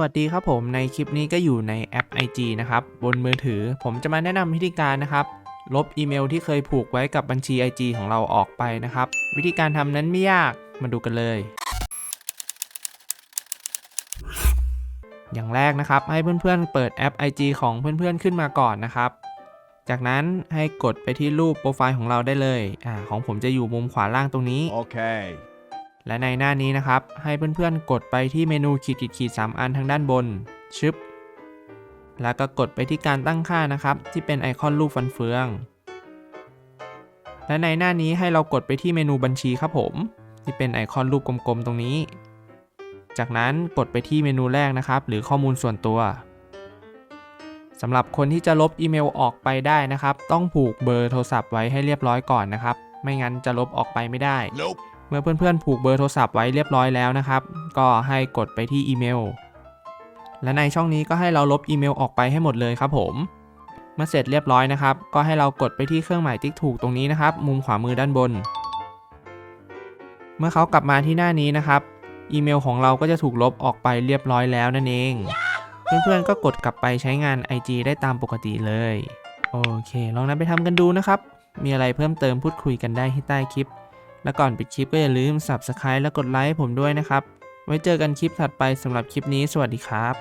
วัสดีครับผมในคลิปนี้ก็อยู่ในแอป IG นะครับ บนมือถือผมจะมาแนะนำวิธีการนะครับ ลบอีเมลที่เคยผูกไว้กับบัญชี IG ของเราออกไปนะครับ วิธีการทำนั้นไม่ยากมาดูกันเลย อย่างแรกนะครับ ให้เพื่อนๆเปิดแอป IG ของเพื่อนๆขึ้นมาก่อนนะครับ จากนั้นให้กดไปที่รูปโปรไฟล์ของเราได้เลยอ่าของผมจะอยู่มุมขวาล่างตรงนี้ Okay. และในหน้านี้นะครับ ให้เพื่อนๆ กดไปที่เมนูขีดขีดขีดสามอันทางด้านบน ชึบ แล้วก็กดไปที่การตั้งค่านะครับ ที่เป็นไอคอนรูปฟันเฟือง และในหน้านี้ให้เรากดไปที่เมนูบัญชีครับผม ที่เป็นไอคอนรูปกลมๆ ตรงนี้ จากนั้นกดไปที่เมนูแรกนะครับ หรือข้อมูลส่วนตัวสำหรับคนที่จะลบอีเมลออกไปได้นะครับ ต้องผูกเบอร์โทรศัพท์ไว้ให้เรียบร้อยก่อนนะครับ ไม่งั้นจะลบออกไปไม่ได้ Nope. เมื่อเพื่อนๆ ผูกเบอร์โทรศัพท์ไว้เรียบร้อยแล้วนะครับ ก็ให้กดไปที่อีเมล และในช่องนี้ก็ให้เราลบอีเมลออกไปให้หมดเลยครับผม เมื่อเสร็จเรียบร้อยนะครับ ก็ให้เรากดไปที่เครื่องหมายติ๊กถูกตรงนี้นะครับ มุมขวามือด้านบน เมื่อเขากลับมาที่หน้านี้นะครับ อีเมลของเราก็จะถูกลบออกไปเรียบร้อยแล้วนั่นเอง เพื่อนๆ ก็กดกลับไปใช้งาน IG ได้ตามปกติเลย โอเค ลองนำไปทำกันดูนะครับ มีอะไรเพิ่มเติมพูดคุยกันได้ที่ใต้คลิป และก่อนปิดคลิปก็อย่าลืม Subscribe และกดไลค์ผมด้วยนะครับ ไว้เจอกันคลิปถัดไปสำหรับคลิปนี้สวัสดีครับ